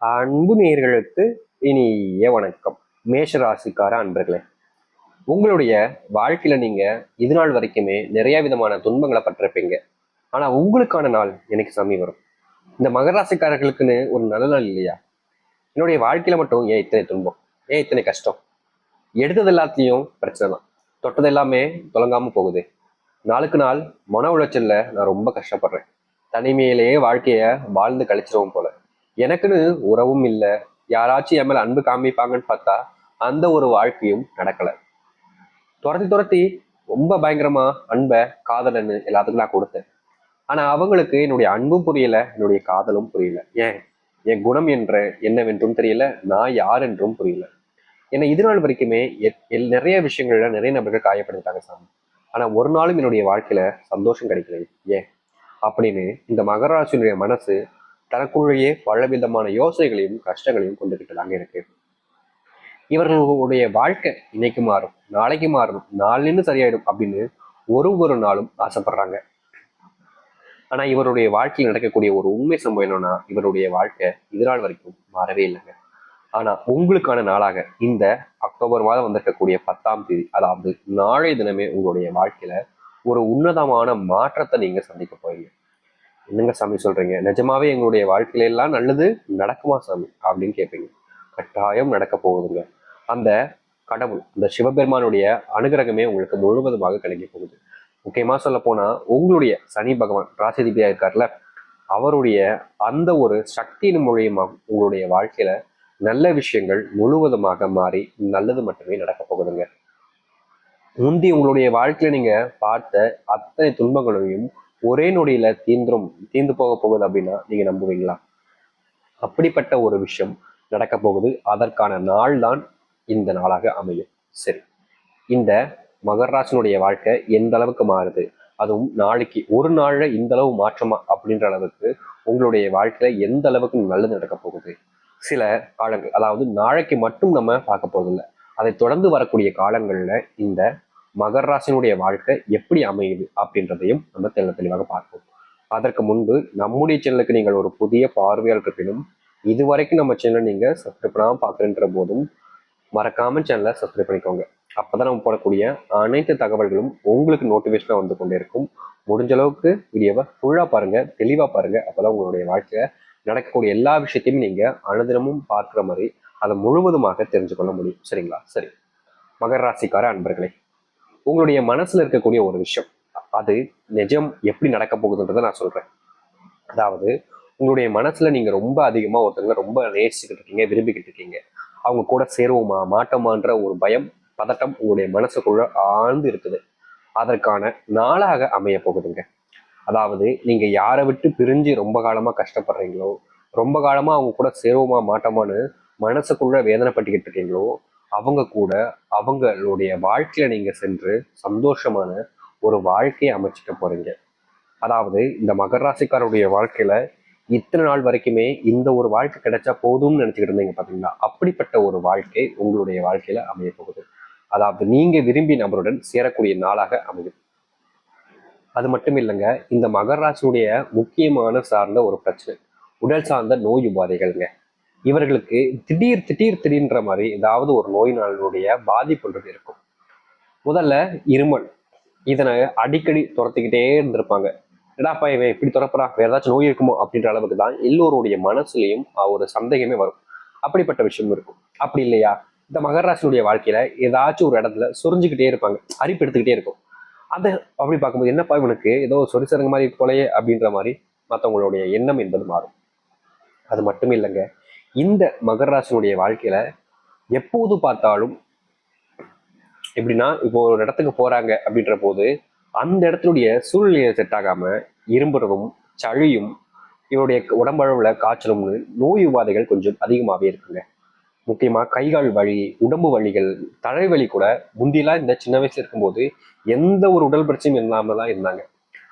அன்பு நேயர்களுக்கு இனிய வணக்கம். மேஷராசிக்கார அன்பர்களே உங்களுடைய வாழ்க்கையில நீங்க இது நாள் வரைக்குமே நிறைய விதமான துன்பங்களை பட்டிருப்பீங்க. ஆனா உங்களுக்கான நாள் எனக்கு சாமி வரும். இந்த மகராசிக்காரர்களுக்குன்னு ஒரு நல்ல நாள் இல்லையா? என்னுடைய வாழ்க்கையில மட்டும் ஏன் இத்தனை துன்பம்? ஏன் இத்தனை கஷ்டம்? எடுத்தது எல்லாத்தையும் பிரச்சனை தான். தொட்டது எல்லாமே தொலங்காம போகுது. நாளுக்கு நாள் மன உளைச்சல்ல நான் ரொம்ப கஷ்டப்படுறேன். தனிமையிலேயே வாழ்க்கைய வாழ்ந்து கழிச்சிருவோம் போல. எனக்குன்னு உறவும் இல்லை. யாராச்சும் என் மேல அன்பு காமிப்பாங்கன்னு பார்த்தா அந்த ஒரு வாழ்க்கையும் நடக்கல. துரத்தி துரத்தி ரொம்ப பயங்கரமா அன்பை காதலன்னு எல்லாத்துக்கும் நான் கொடுத்தேன். ஆனா அவங்களுக்கு என்னுடைய அன்பும் புரியல என்னுடைய காதலும் புரியல. ஏன்? என் குணம் என்ற என்னவென்றும் தெரியல நான் யார் என்றும் புரியல. என்னை இது நாள் வரைக்குமே எ- எல்- நிறைய விஷயங்கள்ல நிறைய நபர்கள் காயப்படுத்திட்டாங்க சாமி. ஆனா ஒரு நாளும் என்னுடைய வாழ்க்கையில சந்தோஷம் கிடைக்கல. ஏன்? அப்படின்னு இந்த மகராசினுடைய மனசு தனக்குள்ளேயே பலவிதமான யோசனைகளையும் கஷ்டங்களையும் கொண்டுகிட்டுதாங்க இருக்கு. இவர்களுடைய வாழ்க்கை இன்னைக்கு மாறும் நாளைக்கு மாறும் நாளின்னு சரியாயிடும் அப்படின்னு ஒரு ஒரு நாளும் ஆசைப்படுறாங்க. ஆனா இவருடைய வாழ்க்கையில் நடக்கக்கூடிய ஒரு உண்மை சம்பவம் என்னன்னா இவருடைய வாழ்க்கை இதனால் வரைக்கும் மாறவே இல்லைங்க. ஆனா உங்களுக்கான நாளாக இந்த அக்டோபர் மாதம் வந்திருக்கக்கூடிய பத்தாம் தேதி அதாவது நாளைய தினமே உங்களுடைய வாழ்க்கையில ஒரு உன்னதமான மாற்றத்தை நீங்க சந்திக்க போறீங்க. என்னங்க சாமி சொல்றீங்க? நிஜமாவே எங்களுடைய வாழ்க்கையில எல்லாம் நல்லது நடக்குமா சாமி? அப்படின்னு கேட்பீங்க கட்டாயம் நடக்க போகுதுங்க. அந்த கடவுள் அந்த சிவபெருமானுடைய அனுகிரகமே உங்களுக்கு முழுவதுமாக கிடைக்க போகுது. முக்கியமா சொல்ல போனா உங்களுடைய சனி பகவான் ராசிதிபியா இருக்கார்ல அவருடைய அந்த ஒரு சக்தியின் மூலியமா உங்களுடைய வாழ்க்கையில நல்ல விஷயங்கள் முழுவதுமாக மாறி நல்லது மட்டுமே நடக்க போகுதுங்க. முந்தி உங்களுடைய வாழ்க்கையில நீங்க பார்த்த அத்தனை துன்பங்களையும் ஒரே நொடியில தீந்துரும் தீந்து போக போகுது அப்படின்னா நீங்க நம்புவீங்களா? அப்படிப்பட்ட ஒரு விஷயம் நடக்க போகுது. அதற்கான நாள் தான் இந்த நாளாக அமையும். சரி. இந்த மகராசனுடைய வாழ்க்கை எந்த அளவுக்கு மாறுது? அதுவும் நாளைக்கு ஒரு நாள்ல இந்த அளவு மாற்றமா அப்படின்ற அளவுக்கு உங்களுடைய வாழ்க்கையில எந்த அளவுக்கு நல்லது நடக்க போகுது? சில காலங்கள் அதாவது நாளைக்கு மட்டும் நம்ம பார்க்க போறதில்லை. அதை தொடர்ந்து வரக்கூடிய காலங்கள்ல இந்த மகர ராசினுடைய வாழ்க்கை எப்படி அமையுது அப்படின்றதையும் நம்ம தெள்ள தெளிவாக பார்ப்போம். அதற்கு முன்பு நம்முடைய சேனலுக்கு நீங்கள் ஒரு புதிய பார்வையாளர் இருப்பினும் இதுவரைக்கும் நம்ம சேனலை நீங்கள் சப்ஸ்கிரைப் பண்ணாமல் பார்க்குறன்ற போதும் மறக்காம சேனலை சப்ஸ்கிரைப் பண்ணிக்கோங்க. அப்பதான் நம்ம போடக்கூடிய அனைத்து தகவல்களும் உங்களுக்கு நோட்டிஃபிகேஷனாக வந்து கொண்டே இருக்கும். முடிஞ்ச அளவுக்கு வீடியோவை ஃபுல்லாக பாருங்கள் தெளிவாக பாருங்கள் அப்போ தான் உங்களுடைய வாழ்க்கையில நடக்கக்கூடிய எல்லா விஷயத்தையும் நீங்கள் அனுதினமும் பார்க்குற மாதிரி அதை முழுவதுமாக தெரிஞ்சுக்கொள்ள முடியும். சரிங்களா? சரி. மகர ராசிக்கார அன்பர்களே உங்களுடைய மனசுல இருக்கக்கூடிய ஒரு விஷயம். அது நிஜம் எப்படி நடக்க போகுதுன்றதை நான் சொல்றேன். அதாவது உங்களுடைய மனசுல நீங்க ரொம்ப அதிகமா ஒருத்தவங்க ரொம்ப நேசிச்சுக்கிட்டு இருக்கீங்க விரும்பிக்கிட்டு இருக்கீங்க. அவங்க கூட சேருவோமா மாட்டோமான்ற ஒரு பயம் பதட்டம் உங்களுடைய மனசுக்குள்ள ஆழ்ந்து இருக்குது. அதற்கான நாளாக அமைய போகுதுங்க. அதாவது நீங்க யாரை விட்டு பிரிஞ்சு ரொம்ப காலமா கஷ்டப்படுறீங்களோ ரொம்ப காலமா அவங்க கூட சேருவோமா மாட்டோமான்னு மனசுக்குள்ள வேதனைப்பட்டுக்கிட்டு இருக்கீங்களோ அவங்க கூட அவங்களுடைய வாழ்க்கையில நீங்க சென்று சந்தோஷமான ஒரு வாழ்க்கையை அமைச்சிக்க போறீங்க. அதாவது இந்த மகர ராசிக்காரருடைய வாழ்க்கையில இத்தனை நாள் வரைக்குமே இந்த ஒரு வாழ்க்கை கிடைச்சா போதும்னு நினைச்சுக்கிட்டு இருந்தீங்க பாத்தீங்களா? அப்படிப்பட்ட ஒரு வாழ்க்கை உங்களுடைய வாழ்க்கையில அமைய போகுது. அதாவது நீங்க விரும்பி நபருடன் சேரக்கூடிய நாளாக அமையும். அது மட்டும் இல்லைங்க இந்த மகர ராசியுடைய முக்கியமான சார்ந்த ஒரு பிரச்சனை உடல் சார்ந்த நோய் உபாதைகள்ங்க. இவர்களுக்கு திடீர் திடீர் திடீர்ன்ற மாதிரி ஏதாவது ஒரு நோயினாளுடைய பாதிப்புன்றது இருக்கும். முதல்ல இருமல். இதனை அடிக்கடி துரத்திக்கிட்டே இருந்திருப்பாங்க. எடாப்பா இவன் இப்படி துறப்புறா வேற ஏதாச்சும் நோய் இருக்குமோ? அப்படின்ற அளவுக்கு தான் எல்லோருடைய மனசுலயும் ஒரு சந்தேகமே வரும். அப்படிப்பட்ட விஷயம் இருக்கும். அப்படி இல்லையா? இந்த மகராசினுடைய வாழ்க்கையில ஏதாச்சும் ஒரு இடத்துல சொரிஞ்சுக்கிட்டே இருப்பாங்க. அரிப்பு எடுத்துக்கிட்டே இருக்கும். அதை அப்படி பார்க்கும்போது என்னப்பா இவனுக்கு? ஏதோ சொரிசரங்க மாதிரி போலயே அப்படின்ற மாதிரி மற்றவங்களுடைய எண்ணம் என்பது மாறும். அது மட்டும் இல்லைங்க. இந்த மகர ராசினுடைய வாழ்க்கையில எப்போது பார்த்தாலும் எப்படின்னா இப்போ ஒரு இடத்துக்கு போறாங்க அப்படின்ற போது அந்த இடத்துடைய சூழ்நிலையை செட் ஆகாம இரும்புறவும் சளியும் இவருடைய உடம்பளவுல காய்ச்சலும்னு நோய் உபாதைகள் கொஞ்சம் அதிகமாகவே இருக்குங்க. முக்கியமா கைகால் வலி உடம்பு வலிகள் தலைவலி கூட முந்திலாம் இந்த சின்ன வயசுல இருக்கும்போது எந்த ஒரு உடல் பிரச்சனையும் இல்லாம தான் இருந்தாங்க.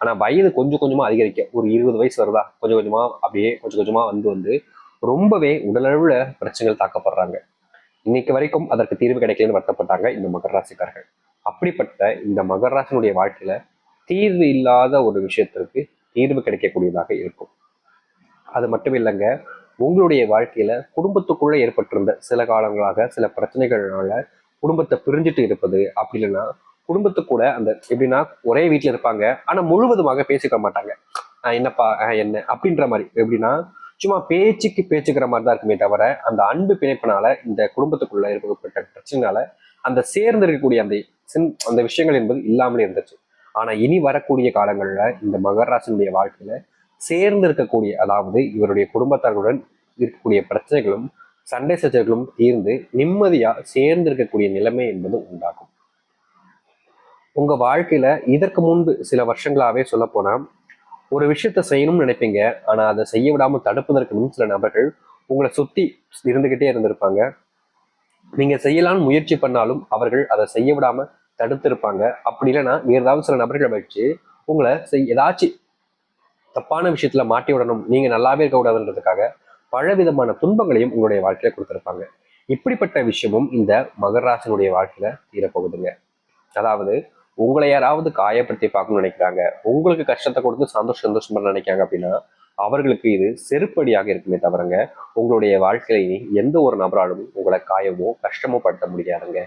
ஆனா வயது கொஞ்சம் கொஞ்சமா அதிகரிக்க ஒரு இருபது வயசு வருதா கொஞ்சம் கொஞ்சமா அப்படியே கொஞ்சம் கொஞ்சமா வந்து வந்து ரொம்பவே உடலளவுல பிரச்சனைகள் தாக்கப்படுறாங்க. இன்னைக்கு வரைக்கும் அதற்கு தீர்வு கிடைக்கலன்னு வருத்தப்பட்டாங்க இந்த மகர ராசிக்காரர்கள். அப்படிப்பட்ட இந்த மகர ராசினுடைய வாழ்க்கையில தீர்வு இல்லாத ஒரு விஷயத்திற்கு தீர்வு கிடைக்கக்கூடியதாக இருக்கும். அது மட்டும் இல்லைங்க உங்களுடைய வாழ்க்கையில குடும்பத்துக்குள்ள ஏற்பட்டிருந்த சில காலங்களாக சில பிரச்சனைகள்னால குடும்பத்தை பிரிஞ்சுட்டு இருப்பது அப்படி இல்லைன்னா குடும்பத்து கூட அந்த எப்படின்னா ஒரே வீட்டுல இருப்பாங்க. ஆனா முழுவதுமாக பேசிக்க மாட்டாங்க. ஆஹ் என்னப்பா? ஆஹ் என்ன? அப்படின்ற மாதிரி. எப்படின்னா சும்மா பேச்சுக்கு பேச்சுக்கிற மாதிரி தான் இருக்குமே தவிர அந்த அன்பு பிணைப்பினால இந்த குடும்பத்துக்குள்ள இருக்கப்பட்ட பிரச்சனைனால அந்த சேர்ந்து இருக்கக்கூடிய அந்த சின்- அந்த விஷயங்கள் என்பது இல்லாமலே இருந்துச்சு. ஆனா இனி வரக்கூடிய காலங்கள்ல இந்த மகராசனுடைய வாழ்க்கையில சேர்ந்து இருக்கக்கூடிய அதாவது இவருடைய குடும்பத்தார்களுடன் இருக்கக்கூடிய பிரச்சனைகளும் சண்டை சச்சரவுகளும் தீர்ந்து நிம்மதியா சேர்ந்து இருக்கக்கூடிய நிலைமை என்பது உண்டாகும். உங்க வாழ்க்கையில இதற்கு முன்பு சில வருஷங்களாவே சொல்ல போனா ஒரு விஷயத்த செய்யணும்னு நினைப்பீங்க ஆனா அதை செய்ய விடாம தடுப்பதற்கு சில நபர்கள் உங்களை சுத்தி இருந்துகிட்டே இருந்திருப்பாங்க. நீங்க செய்யலாம்னு முயற்சி பண்ணாலும் அவர்கள் அதை செய்ய விடாம தடுத்திருப்பாங்க. அப்படி இல்லைன்னா வேறு ஏதாவது சில நபர்களை வச்சு உங்களை செய் ஏதாச்சும் தப்பான விஷயத்துல மாட்டி விடணும் நீங்க நல்லாவே இருக்க கூடாதுன்றதுக்காக பலவிதமான துன்பங்களையும் உங்களுடைய வாழ்க்கையில கொடுத்துருப்பாங்க. இப்படிப்பட்ட விஷயமும் இந்த மகராசனுடைய வாழ்க்கையில தீரப்போகுதுங்க. அதாவது உங்களை யாராவது காயப்படுத்தி பார்க்கணும்னு நினைக்கிறாங்க உங்களுக்கு கஷ்டத்தை கொடுத்து சந்தோஷம் சந்தோஷம் பண்ண நினைக்கிறாங்க அப்படின்னா அவர்களுக்கு இது செருப்படியாக இருக்குமே தவிரங்க உங்களுடைய வாழ்க்கையில இனி எந்த ஒரு நபராலும் உங்களை காயமோ கஷ்டமோ படுத்த முடியாதுங்க.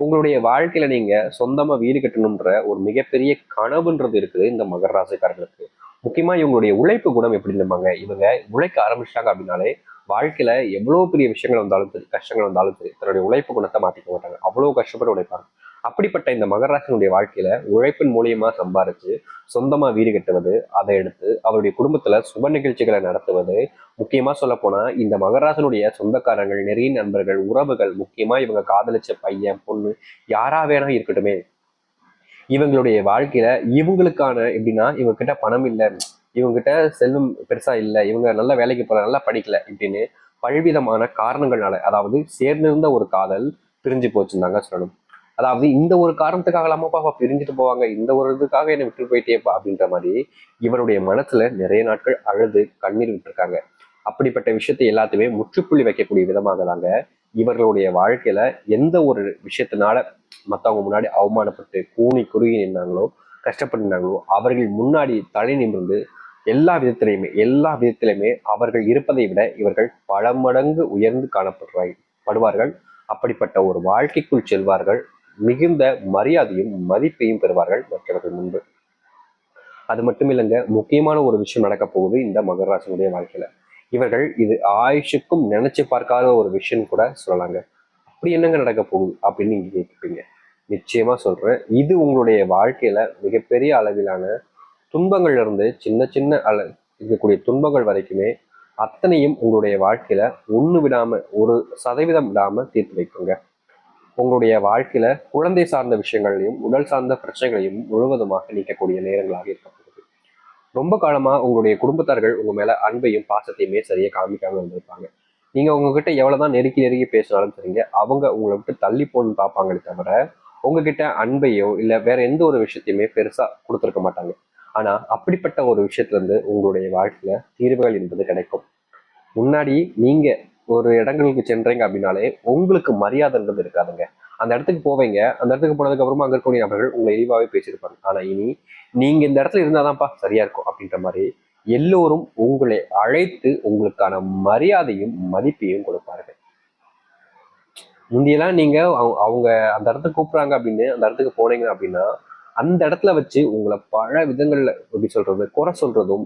உங்களுடைய வாழ்க்கையில நீங்க சொந்தமா வீடு கட்டணுன்ற ஒரு மிகப்பெரிய கனவுன்றது இருக்குது இந்த மகர ராசிக்காரர்களுக்கு. முக்கியமா இவங்களுடைய உழைப்பு குணம் எப்படி இருந்தாங்க இவங்க உழைக்க ஆரம்பிச்சிட்டாங்க அப்படின்னாலே வாழ்க்கையில எவ்வளவு பெரிய விஷயங்கள் வந்தாலும் சரி கஷ்டங்கள் வந்தாலும் சரி தன்னுடைய உழைப்பு குணத்தை மாத்திக்க மாட்டாங்க. அவ்வளவு கஷ்டப்பட்டு உழைப்பாங்க. அப்படிப்பட்ட இந்த மகராசனுடைய வாழ்க்கையில உழைப்பின் மூலியமா சம்பாரிச்சு சொந்தமா வீடு கட்டுவது அதை எடுத்து அவருடைய குடும்பத்துல சுப நிகழ்ச்சிகளை நடத்துவது. முக்கியமா சொல்ல போனா இந்த மகராசனுடைய சொந்தக்காரங்கள் நிறைய நண்பர்கள் உறவுகள் முக்கியமா இவங்க காதலிச்ச பையன் பொண்ணு யாரா வேணா இருக்கட்டுமே. இவங்களுடைய வாழ்க்கையில இவங்களுக்கான எப்படின்னா இவங்க கிட்ட பணம் இல்லை இவங்க கிட்ட செல்வம் பெருசா இல்லை இவங்க நல்ல வேலைக்கு போல நல்லா படிக்கல இப்படின்னு பல்விதமான காரணங்கள்னால அதாவது சேர்ந்திருந்த ஒரு காதல் பிரிஞ்சு போச்சுருந்தாங்க சொல்லணும். அதாவது இந்த ஒரு காரணத்துக்காக இல்லாமப்பா பிரிஞ்சுட்டு போவாங்க இந்த ஒரு இதுக்காக என்னை விட்டு போயிட்டேப்பா அப்படின்ற மாதிரி இவருடைய மனசுல நிறைய நாட்கள் அழுது கண்ணீர் விட்டுருக்காங்க. அப்படிப்பட்ட விஷயத்தை எல்லாத்தையுமே முற்றுப்புள்ளி வைக்கக்கூடிய விதமாக தாங்க இவர்களுடைய வாழ்க்கையில எந்த ஒரு விஷயத்தினால மற்றவங்க முன்னாடி அவமானப்பட்டு கூனி குறுகி நின்னாங்களோ கஷ்டப்பட்டுனாங்களோ அவர்கள் முன்னாடி தலை நிமிர்ந்து எல்லா விதத்திலையுமே எல்லா விதத்திலையுமே அவர்கள் இருப்பதை விட இவர்கள் பல மடங்கு உயர்ந்து காணப்படுவாய் படுவார்கள். அப்படிப்பட்ட ஒரு வாழ்க்கைக்குள் செல்வார்கள். மிகுந்த மரியாதையும் மதிப்பையும் பெறுவார்கள் மற்றவர்கள் முன்பு. அது மட்டும் இல்லைங்க முக்கியமான ஒரு விஷயம் நடக்க போகுது இந்த மகராசனுடைய வாழ்க்கையில. இவர்கள் இது ஆயுஷுக்கும் நினைச்சு பார்க்காத ஒரு விஷயம் கூட சொல்லலாங்க. அப்படி என்னங்க நடக்க போகுது அப்படின்னு நீங்க கேட்பீங்க. நிச்சயமா சொல்றேன். இது உங்களுடைய வாழ்க்கையில மிகப்பெரிய அளவிலான துன்பங்கள்ல இருந்து சின்ன சின்ன அள இருக்கக்கூடிய துன்பங்கள் வரைக்குமே அத்தனையும் உங்களுடைய வாழ்க்கையில ஒன்று விடாம ஒரு சதவீதம் விடாம தீர்த்து வைக்குங்க. உங்களுடைய வாழ்க்கையில குழந்தை சார்ந்த விஷயங்களையும் உடல் சார்ந்த பிரச்சனைகளையும் முழுவதுமாக நீக்கக்கூடிய நேரங்களாக இருக்க போகுது ரொம்ப காலமா உங்களுடைய குடும்பத்தார்கள் உங்க மேல அன்பையும் பாசத்தையுமே சரியா காமிக்காம இருந்திருப்பாங்க. நீங்க உங்ககிட்ட எவ்வளவுதான் நெருக்கி நெருக்கி பேசினாலும் சரிங்க அவங்க உங்களை விட்டு தள்ளி போகணும்னு பார்ப்பாங்களே தவிர உங்ககிட்ட அன்பையோ இல்ல வேற எந்த ஒரு விஷயத்தையுமே பெருசா கொடுத்துருக்க மாட்டாங்க. ஆனா அப்படிப்பட்ட ஒரு விஷயத்துல இருந்து உங்களுடைய வாழ்க்கையில தீர்வுகள் என்பது கிடைக்கும். முன்னாடி நீங்க ஒரு இடங்களுக்கு சென்றீங்க அப்படின்னாலே உங்களுக்கு மரியாதைன்றது இருக்காதுங்க. அந்த இடத்துக்கு போவீங்க. அந்த இடத்துக்கு போனதுக்கு அப்புறமா அங்க இருக்கக்கூடிய நபர்கள் உங்களை இழிவாவே பேசியிருப்பாங்க. ஆனா இனி நீங்க இந்த இடத்துல இருந்தாதான்ப்பா சரியா இருக்கும் அப்படின்ற மாதிரி எல்லோரும் உங்களை அழைத்து உங்களுக்கான மரியாதையும் மதிப்பையும் கொடுப்பாருங்க முந்தியெல்லாம் நீங்க அவங்க அந்த இடத்துக்கு கூப்பிடுறாங்க அப்படின்னு அந்த இடத்துக்கு போனீங்க அப்படின்னா அந்த இடத்துல வச்சு உங்களை பல விதங்கள்ல எப்படி சொல்றது குறை சொல்றதும்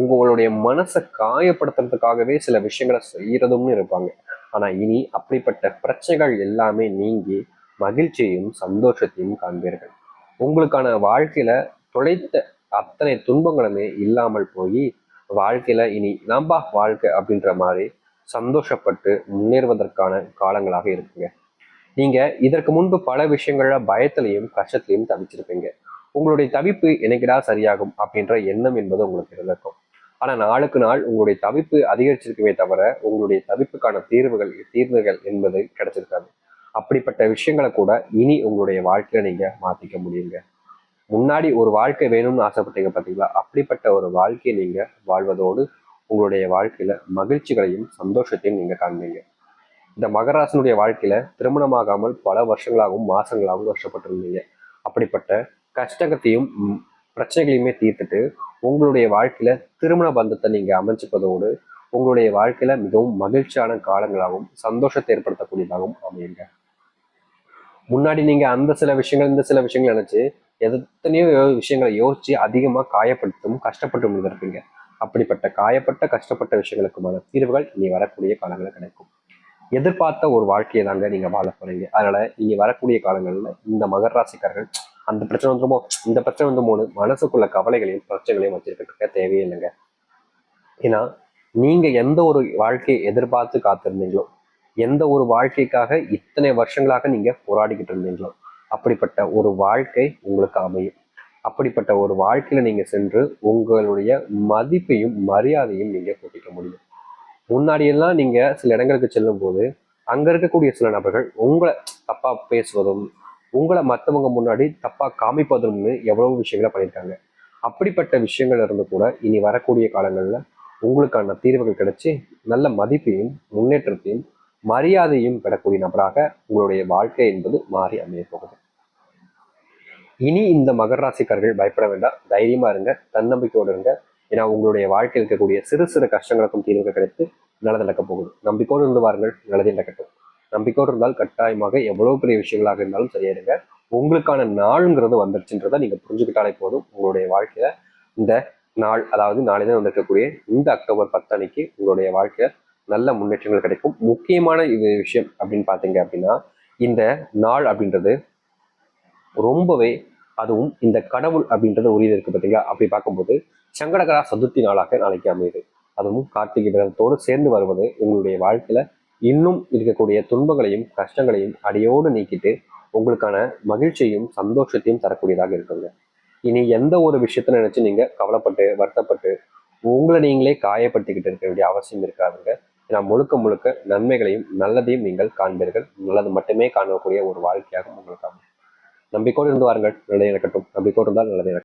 உங்களுடைய மனசை காயப்படுத்துறதுக்காகவே சில விஷயங்களை செய்யறதும்னு இருப்பாங்க. ஆனா இனி அப்படிப்பட்ட பிரச்சனைகள் எல்லாமே நீங்கி மகிழ்ச்சியையும் சந்தோஷத்தையும் காண்பீர்கள். உங்களுக்கான வாழ்க்கையில தொலைத்த அத்தனை துன்பங்களுமே இல்லாமல் போய் வாழ்க்கையில இனி நம்பா வாழ்க்கை அப்படின்ற மாதிரி சந்தோஷப்பட்டு முன்னேறுவதற்கான காலங்களாக இருக்குங்க. நீங்க இதற்கு முன்பு பல விஷயங்கள்ல பயத்திலையும் கஷ்டத்திலையும் தவிச்சிருப்பீங்க. உங்களுடைய தவிப்பு எனக்கிடா சரியாகும் அப்படின்ற எண்ணம் என்பது உங்களுக்கு இருந்திருக்கும். ஆனால் நாளுக்கு நாள் உங்களுடைய தவிப்பு அதிகரிச்சிருக்குமே தவிர உங்களுடைய தவிப்புக்கான தீர்வுகள் தீர்வுகள் என்பது கிடைச்சிருக்காது. அப்படிப்பட்ட விஷயங்களை கூட இனி உங்களுடைய வாழ்க்கையில நீங்க மாத்திக்க முடியுங்க. முன்னாடி ஒரு வாழ்க்கை வேணும்னு ஆசைப்பட்டீங்க பார்த்தீங்களா அப்படிப்பட்ட ஒரு வாழ்க்கையை நீங்க வாழ்வதோடு உங்களுடைய வாழ்க்கையில மகிழ்ச்சிகளையும் சந்தோஷத்தையும் நீங்க காண்பீங்க. இந்த மகராசனுடைய வாழ்க்கையில திருமணமாகாமல் பல வருஷங்களாகவும் மாசங்களாகவும் கஷ்டப்பட்டிருந்தீங்க. அப்படிப்பட்ட கஷ்டத்தையும் பிரச்சனைகளையுமே தீர்த்துட்டு உங்களுடைய வாழ்க்கையில திருமண பந்தத்தை நீங்க அமைச்சுப்பதோடு உங்களுடைய வாழ்க்கையில மிகவும் மகிழ்ச்சியான காலங்களாகவும் சந்தோஷத்தை ஏற்படுத்தக்கூடியதாகவும் அமையுங்க. முன்னாடி நீங்க அந்த சில விஷயங்கள் இந்த சில விஷயங்கள் நினைச்சு எத்தனையோ விஷயங்களை யோசிச்சு அதிகமா காயப்படுத்தும் கஷ்டப்பட்டு இருப்பீங்க அப்படிப்பட்ட காயப்பட்ட கஷ்டப்பட்ட விஷயங்களுக்குமான தீர்வுகள் இனி வரக்கூடிய காலங்களில் கிடைக்கும். எதிர்பார்த்த ஒரு வாழ்க்கையை தாங்க நீங்க வாழ போறீங்க. அதனால இனி வரக்கூடிய காலங்கள்ல இந்த மகர ராசிக்காரர்கள் அந்த பிரச்சனை வந்துருமோ? இந்த பிரச்சனை வந்துமோன்னு மனசுக்குள்ள கவலைகளையும் பிரச்சனைகளையும் வச்சுருக்க இருக்க ஏன்னா நீங்க எந்த ஒரு வாழ்க்கையை எதிர்பார்த்து காத்திருந்தீங்களோ எந்த ஒரு வாழ்க்கைக்காக இத்தனை வருஷங்களாக நீங்க போராடிக்கிட்டு இருந்தீங்களோ அப்படிப்பட்ட ஒரு வாழ்க்கை உங்களுக்கு அமையும். அப்படிப்பட்ட ஒரு வாழ்க்கையில நீங்க சென்று உங்களுடைய மதிப்பையும் மரியாதையும் நீங்க கூட்டிக்க முடியும். முன்னாடியெல்லாம் நீங்க சில இடங்களுக்கு செல்லும் போது அங்க இருக்கக்கூடிய சில நபர்கள் உங்களை தப்பா பேசுவதும் உங்களை மற்றவங்க முன்னாடி தப்பா காமிப்பதும்னு எவ்வளவு விஷயங்களை பண்ணியிருக்காங்க. அப்படிப்பட்ட விஷயங்கள் இருந்து கூட இனி வரக்கூடிய காலங்கள்ல உங்களுக்கான தீர்வுகள் கிடைச்சி நல்ல மதிப்பையும் முன்னேற்றத்தையும் மரியாதையும் பெறக்கூடிய நபராக உங்களுடைய வாழ்க்கை என்பது மாறி அமைய போகுது. இனி இந்த மகர ராசிக்காரர்கள் பயப்பட வேண்டாம். தைரியமா இருங்க தன்னம்பிக்கையோடு இருங்க. ஏன்னா உங்களுடைய வாழ்க்கையில் இருக்கக்கூடிய சிறு சிறு கஷ்டங்களுக்கும் தீர்வுகள் கிடைத்து நல்லது நடக்க போகுது. நம்பிக்கையோடு இருந்து வாருங்கள் நல்லது நடக்கட்டும். நம்பிக்கையோடு இருந்தால் கட்டாயமாக எவ்வளவு பெரிய விஷயங்களாக இருந்தாலும் சரியாயிருங்க உங்களுக்கான நாளுங்கிறது வந்துருச்சுன்றதை நீங்கள் புரிஞ்சுக்கிட்டாலே போதும். உங்களுடைய வாழ்க்கையில இந்த நாள் அதாவது நாளை தான் வந்திருக்கக்கூடிய இந்த அக்டோபர் பத்து அன்னைக்கு உங்களுடைய வாழ்க்கையில நல்ல முன்னேற்றங்கள் கிடைக்கும். முக்கியமான இது விஷயம் அப்படின்னு பார்த்தீங்க அப்படின்னா இந்த நாள் அப்படின்றது ரொம்பவே அதுவும் இந்த கடவுள் அப்படின்றது உரியது இருக்கு பார்த்தீங்களா? அப்படி பார்க்கும்போது சங்கடகரா சதுர்த்தி நாளாக நாளைக்கு அமையுது. அதுவும் கார்த்திகை விரதத்தோடு சேர்ந்து வருவது உங்களுடைய வாழ்க்கையில இன்னும் இருக்கக்கூடிய துன்பங்களையும் கஷ்டங்களையும் அடியோடு நீக்கிட்டு உங்களுக்கான மகிழ்ச்சியையும் சந்தோஷத்தையும் தரக்கூடியதாக இருக்குங்க. இனி எந்த ஒரு விஷயத்த நினைச்சு நீங்க கவலைப்பட்டு வருத்தப்பட்டு உங்களை நீங்களே காயப்படுத்திக்கிட்டு இருக்க வேண்டிய அவசியம் இருக்காதுங்க. ஏன்னா முழுக்க முழுக்க நன்மைகளையும் நல்லதையும் நீங்கள் காண்பீர்கள். நல்லது மட்டுமே காணக்கூடிய ஒரு வாழ்க்கையாக உங்களுக்கு அமையும். நம்பிக்கோடு இருந்து வாருங்கள். நல்லதே நடக்கட்டும் நம்பிக்கோடு இருந்தால் நல்லதே நடக்கும்